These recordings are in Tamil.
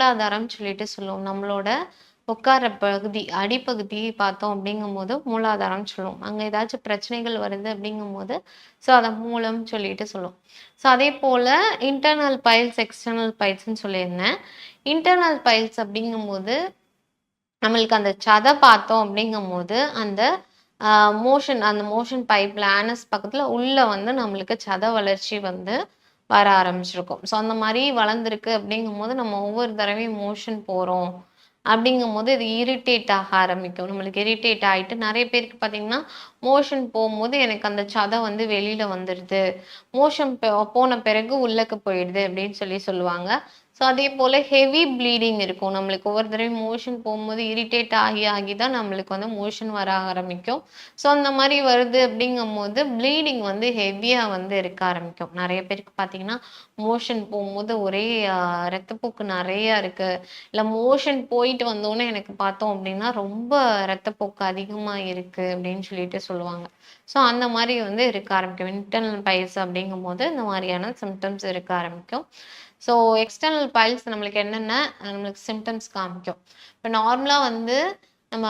மூலாதாரம் சொல்லிட்டு சொல்லுவோம். நம்மளோட உட்கார பகுதி அடிப்பகுதி பார்த்தோம் அப்படிங்கும்போது மூலாதாரம் சொல்லுவோம். அங்கே ஏதாச்சும் பிரச்சனைகள் வருது அப்படிங்கும்போது ஸோ அதை மூலம் சொல்லிட்டு சொல்லுவோம். ஸோ அதே போல் இன்டர்னல் பைல்ஸ் எக்ஸ்டர்னல் பைல்ஸ்ன்னு சொல்லியிருந்தேன். இன்டர்னல் பைல்ஸ் அப்படிங்கும்போது நம்மளுக்கு அந்த சதை பார்த்தோம் அப்படிங்கும்போது அந்த மோஷன் அந்த மோஷன் பைப்பில் ஆனஸ் பக்கத்தில் உள்ளே வந்து நம்மளுக்கு சத வளர்ச்சி வந்து வர ஆரம்பிச்சிருக்கும். ஸோ அந்த மாதிரி வளர்ந்துருக்கு அப்படிங்கும்போது நம்ம ஒவ்வொரு தடவையும் மோஷன் போகிறோம் அப்படிங்கும்போது இது இரிட்டேட் ஆக ஆரம்பிக்கும். நம்மளுக்கு இரிட்டேட் ஆகிட்டு நிறைய பேருக்கு பார்த்தீங்கன்னா மோஷன் போகும்போது எனக்கு அந்த சதை வந்து வெளியில் வந்துடுது மோஷன் போன பிறகு உள்ளக்கு போயிடுது அப்படின்னு சொல்லி சொல்லுவாங்க. ஸோ அதே போல் ஹெவி ப்ளீடிங் இருக்கும். நம்மளுக்கு ஒவ்வொரு தடவையும் மோஷன் போகும்போது இரிட்டேட் ஆகி ஆகி தான் நம்மளுக்கு வந்து மோஷன் வர ஆரம்பிக்கும். ஸோ அந்த மாதிரி வருது அப்படிங்கும்போது ப்ளீடிங் வந்து ஹெவியாக வந்து இருக்க ஆரம்பிக்கும். நிறைய பேருக்கு பார்த்தீங்கன்னா மோஷன் போகும்போது ஒரே ரத்தப்போக்கு நிறையா இருக்குது இல்லை மோஷன் போயிட்டு வந்தோன்னே எனக்கு பார்த்தோம் அப்படின்னா ரொம்ப ரத்தப்போக்கு அதிகமாக இருக்குது அப்படின்னு சொல்லிட்டு சொல்லுவாங்க. ஸோ அந்த மாதிரி வந்து இருக்க ஆரம்பிக்கும். இன்டர்னல் பைல்ஸ் அப்படிங்கும்போது இந்த மாதிரியான சிம்டம்ஸ் இருக்க ஆரம்பிக்கும். ஸோ எக்ஸ்டர்னல் பைல்ஸ் நம்மளுக்கு என்னென்ன நம்மளுக்கு சிம்டம்ஸ் காமிக்கும். இப்போ நார்மலாக வந்து நம்ம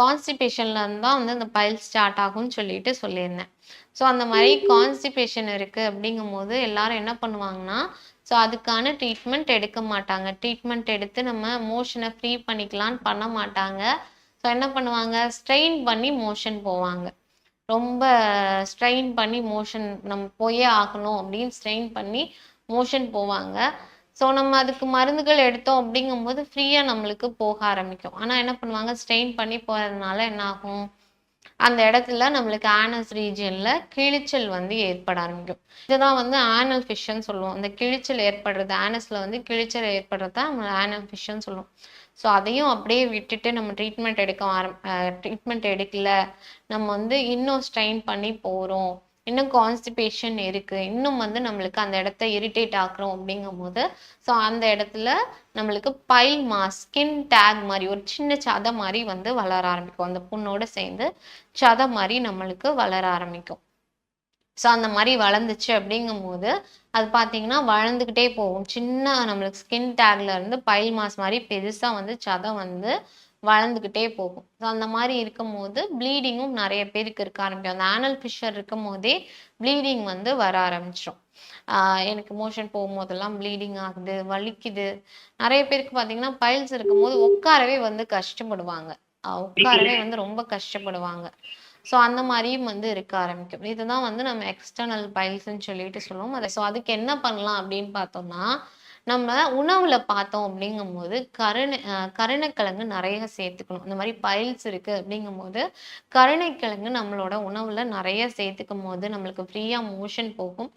கான்ஸ்டிபேஷன்ல இருந்தால் தான் வந்து அந்த பைல்ஸ் ஸ்டார்ட் ஆகும்னு சொல்லிட்டு சொல்லியிருந்தேன். ஸோ அந்த மாதிரி கான்ஸ்டிபேஷன் இருக்குது அப்படிங்கும்போது எல்லாரும் என்ன பண்ணுவாங்கன்னா ஸோ அதுக்கான ட்ரீட்மெண்ட் எடுக்க மாட்டாங்க. ட்ரீட்மெண்ட் எடுத்து நம்ம மோஷனை ஃப்ரீ பண்ணிக்கலான்னு பண்ண மாட்டாங்க. ஸோ என்ன பண்ணுவாங்க? ஸ்ட்ரெயின் பண்ணி மோஷன் போவாங்க. ரொம்ப ஸ்ட்ரெயின் பண்ணி மோஷன் நம்ம போயே ஆகணும் அப்படின்னு ஸ்ட்ரெயின் பண்ணி மோஷன் போவாங்க. ஸோ நம்ம அதுக்கு மருந்துகள் எடுத்தோம் அப்படிங்கும்போது ஃப்ரீயாக நம்மளுக்கு போக ஆரம்பிக்கும். ஆனால் என்ன பண்ணுவாங்க? ஸ்ட்ரெயின் பண்ணி போகிறதுனால என்ன ஆகும் அந்த இடத்துல நம்மளுக்கு ஆனஸ் ரீஜியனில் கிழிச்சல் வந்து ஏற்பட ஆரம்பிக்கும். இதுதான் வந்து ஆனல் ஃபிஷ்ன்னு சொல்லுவோம். இந்த கிழிச்சல் ஏற்படுறது ஆனஸில் வந்து கிழிச்சல் ஏற்படுறது தான் நம்ம ஆனல் ஃபிஷ்ஷுன்னு சொல்லுவோம். ஸோ அதையும் அப்படியே விட்டுட்டு நம்ம ட்ரீட்மெண்ட் எடுக்க ஆரம் ட்ரீட்மெண்ட் எடுக்கல. நம்ம வந்து இன்னும் ஸ்ட்ரெயின் பண்ணி போகிறோம் இன்னும் கான்ஸ்டிபேஷன் இருக்கு. இன்னும் வந்து நம்மளுக்கு அந்த இடத்த இரிட்டேட் ஆக்குறோம் அப்படிங்கும்போது ஸோ அந்த இடத்துல நம்மளுக்கு பைல் மாஸ் ஸ்கின் டேக் மாதிரி ஒரு சின்ன சதை மாதிரி வந்து வளர ஆரம்பிக்கும். அந்த புண்ணோட சேர்ந்து சதை மாதிரி நம்மளுக்கு வளர ஆரம்பிக்கும். ஸோ அந்த மாதிரி வளர்ந்துச்சு அப்படிங்கும்போது அது பார்த்தீங்கன்னா வளர்ந்துக்கிட்டே போகும். சின்ன நம்மளுக்கு ஸ்கின் டேக்ல இருந்து பைல் மாஸ் மாதிரி பெருசாக வந்து சதை வந்து வளர்ந்துக்கிட்டே போகும். ஸோ அந்த மாதிரி இருக்கும் போது ப்ளீடிங்கும் நிறைய பேருக்கு இருக்க ஆரம்பிக்கும். அந்த ஆனல் ஃபிஷர் இருக்கும் போதே ப்ளீடிங் வந்து வர ஆரம்பிச்சிடும் எனக்கு மோஷன் போகும்போதெல்லாம் ப்ளீடிங் ஆகுது வலிக்குது. நிறைய பேருக்கு பார்த்தீங்கன்னா பைல்ஸ் இருக்கும்போது உட்காரவே வந்து கஷ்டப்படுவாங்க. உட்காரவே வந்து ரொம்ப கஷ்டப்படுவாங்க. ஸோ அந்த மாதிரியும் வந்து இருக்க ஆரம்பிக்கும். இதுதான் வந்து நம்ம எக்ஸ்டர்னல் பைல்ஸ்ன்னு சொல்லிட்டு சொல்லுவோம். அதை ஸோ அதுக்கு என்ன பண்ணலாம் அப்படின்னு பார்த்தோம்னா நம்ம உணவுல பார்த்தோம் அப்படிங்கும்போது கருணை கருணைக்கிழங்கு நிறைய சேர்த்துக்கணும். இந்த மாதிரி பைல்ஸ் இருக்கு அப்படிங்கும்போது கருணைக்கிழங்கு நம்மளோட உணவுல நிறைய சேர்த்துக்கும் போது நம்மளுக்கு ஃப்ரீயா மோஷன் போகும்.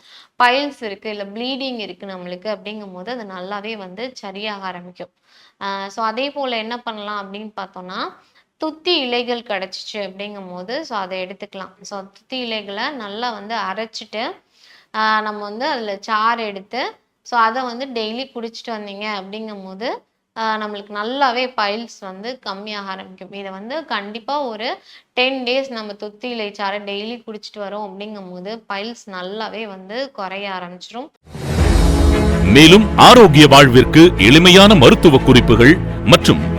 பைல்ஸ் இருக்கு இல்லை ப்ளீடிங் இருக்கு நம்மளுக்கு அப்படிங்கும்போது அது நல்லாவே வந்து சரியாக ஆரம்பிக்கும். ஸோ அதே போல என்ன பண்ணலாம் அப்படின்னு பார்த்தோம்னா துத்தி இலைகள் கிடைச்சிச்சு அப்படிங்கும்போது ஸோ அதை எடுத்துக்கலாம். ஸோ துத்தி இலைகளை நல்லா வந்து அரைச்சிட்டு நம்ம வந்து அதில் சாறு எடுத்து ஸோ அதை வந்து டெய்லி குடிச்சிட்டு வந்தீங்க அப்படிங்கும்போது போது நம்மளுக்கு நல்லாவே பைல்ஸ் வந்து கம்மியாக ஆரம்பிக்கும். இதை வந்து கண்டிப்பாக ஒரு டென் டேஸ் நம்ம துத்தி இலை சாறை டெய்லி குடிச்சிட்டு வரோம் அப்படிங்கும்போது பைல்ஸ் நல்லாவே வந்து குறைய ஆரம்பிச்சிரும். மேலும் ஆரோக்கிய வாழ்விற்கு எளிமையான மருத்துவ குறிப்புகள் மற்றும்